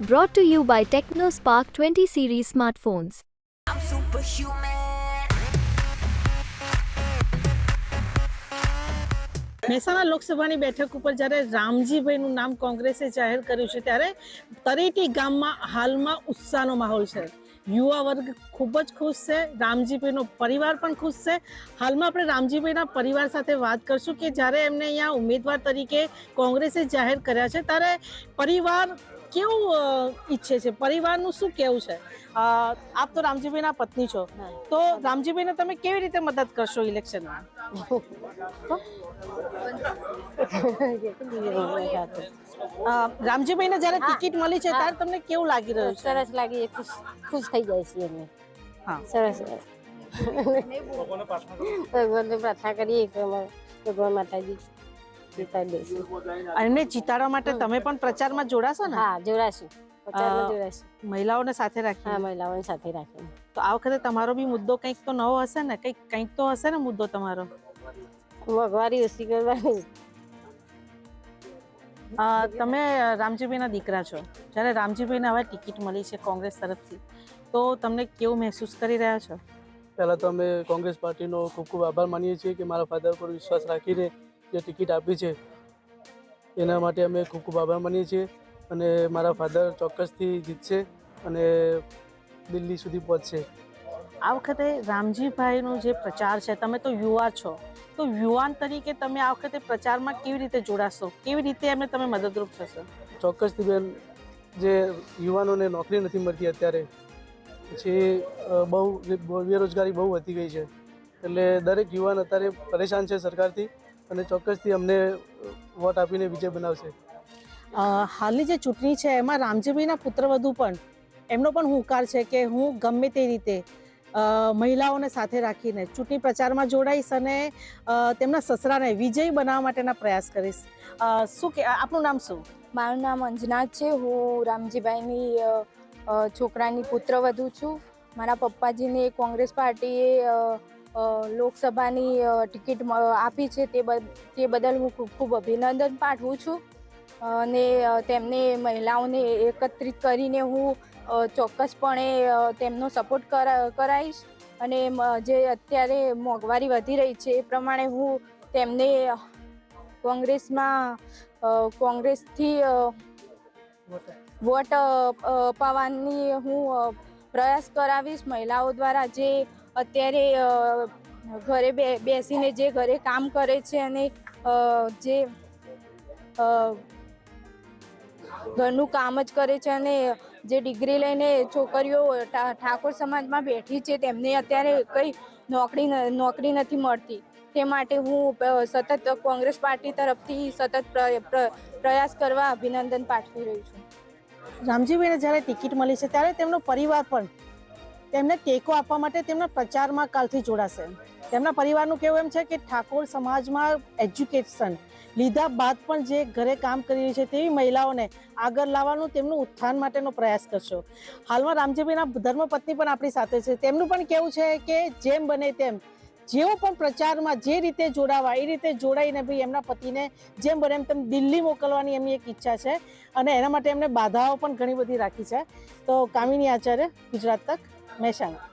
Brought to you by TechnoSpark 20 series smartphones. I'm superhuman. Mehsana લોકસભાની બેઠક ઉપર જ્યારે રામજીભાઈનું નામ કોંગ્રેસે જાહેર કર્યું છે ત્યારે તરેટી ગામમાં હાલમાં ઉત્સાહનો માહોલ છે યુવા વર્ગ ખૂબ જ ખુશ છે. રામજીભાઈનો પરિવાર પણ ખુશ છે. હાલમાં આપણે રામજીભાઈના પરિવાર સાથે વાત કરશું કે જ્યારે એમને અહીંયા ઉમેદવાર તરીકે કોંગ્રેસે જાહેર કર્યા છે. ત્યારે પરિવાર કેવું ઈચ્છે છે? પરિવારનું શું કેવું છે? આપ તો રામજીભાઈના પત્ની છો. તો રામજીભાઈને તમે કેવી રીતે મદદ કરશો ઇલેક્શનમાં? રામજીભાઈને જ્યારે ટિકિટ મળી છે ત્યારે તમને કેવું લાગી રહ્યું છે? સરસ લાગી ખુશ ખુશ થઈ જાય છે એમને હા. સરસ ભગવાનને પ્રાર્થના કરીએ ભગવાન માતાજી એમને જીતાડવા માટે તમે પણ પ્રચારમાં જોડાશો ને? હા જોડાશું. મહિલાઓને સાથે હા રાખી મહિલાઓને સાથે રાખીને તો આ વખતે તમારો બી મુદ્દો કંઈક તો નવો હશે ને? કંઈક કંઈક તો હશે ને મુદ્દો તમારો? મોંઘવારી ઓછી કરવાની. તમે રામજીભાઈના દીકરા છો. જ્યારે રામજીભાઈને હવે ટિકિટ મળી છે કોંગ્રેસ તરફથી તો તમને કેવું મહેસૂસ કરી રહ્યા છો? પહેલાં તો અમે કોંગ્રેસ પાર્ટીનો ખૂબ ખૂબ આભાર માનીએ છીએ કે મારા ફાધર પર વિશ્વાસ રાખીને જે ટિકિટ આપી છે એના માટે અમે ખૂબ ખૂબ આભાર માનીએ છીએ. અને મારા ફાધર ચોક્કસથી જીતશે અને દિલ્હી સુધી પહોંચશે. આ વખતે રામજીભાઈનો જે પ્રચાર છે તમે તો યુવા છો. તો યુવાન તરીકે તમે આ વખતે પ્રચારમાં કેવી રીતે જોડાશો? કેવી રીતે એમને તમે મદદરૂપ થશો? ચોક્કસથી બેન જે યુવાનોને નોકરી નથી મળતી અત્યારે પછી બહુ બેરોજગારી બહુ વધી ગઈ છે. એટલે દરેક યુવાન અત્યારે પરેશાન છે સરકારથી અને ચોક્કસથી અમને વોટ આપીને વિજય બનાવશે. હાલની જે ચૂંટણી છે, એમાં રામજીભાઈના પુત્રવધુ પણ. એમનો પણ હુંકાર છે કે હું ગમે તે રીતે મહિલાઓને સાથે રાખીને ચૂંટણી પ્રચારમાં જોડાઈશ અને તેમના સસરાને વિજયી બનાવવા માટેના પ્રયાસ કરીશ. શું કે, આપનું નામ શું? મારું નામ અંજના છે. હું રામજીભાઈની છોકરાની પુત્રવધુ છું. મારા પપ્પાજીને કોંગ્રેસ પાર્ટીએ લોકસભાની ટિકિટ આપી છે. તે બદલ હું ખૂબ ખૂબ અભિનંદન પાઠવું છું. અને તેમને મહિલાઓને એકત્રિત કરીને હું ચોક્કસપણે તેમનો સપોર્ટ કરા કરાવીશ અને જે અત્યારે મોંઘવારી વધી રહી છે એ પ્રમાણે હું તેમને કોંગ્રેસમાં કોંગ્રેસથી વોટ અપાવવાની હું પ્રયાસ કરાવીશ. મહિલાઓ દ્વારા જે અત્યારે ઘરે બેસીને જે ઘરે કામ કરે છે અને જે ઘરનું કામ જ કરે છે અને જે ડિગ્રી લઈને છોકરીઓ ઠાકોર સમાજમાં બેઠી છે, તેમને અત્યારે કંઈ નોકરી નોકરી નથી મળતી. તે માટે હું સતત કોંગ્રેસ પાર્ટી તરફથી સતત પ્ર- પ્ર- પ્રયાસ કરવા અભિનંદન પાઠવી રહી છું. રામજીભાઈને જ્યારે ટિકિટ મળી છે, ત્યારે તેમનો પરિવાર પણ તેમને ટેકો આપવા માટે તેમના પ્રચારમાં કાલથી જોડાશે. તેમના પરિવારનું કહેવું એમ છે કે ઠાકોર સમાજમાં એજ્યુકેશન લીધા બાદ પણ જે ઘરે કામ કરી રહી છે તેવી મહિલાઓને આગળ લાવવાનું તેમનું ઉત્થાન માટેનો પ્રયાસ કરશો. હાલમાં રામજીભાઈના ધર્મપત્ની પણ આપણી સાથે છે. તેમનું પણ કહેવું છે કે જેમ બને તેમ જેઓ પણ પ્રચારમાં જે રીતે જોડાવા, એ રીતે જોડાઈને ભાઈ એમના પતિને જેમ બને એમ તેમ દિલ્હી મોકલવાની એમની એક ઈચ્છા છે અને એના માટે એમને બાધાઓ પણ ઘણી બધી રાખી છે. તો કામિની આચાર્ય, ગુજરાત તક, મહેસાણા.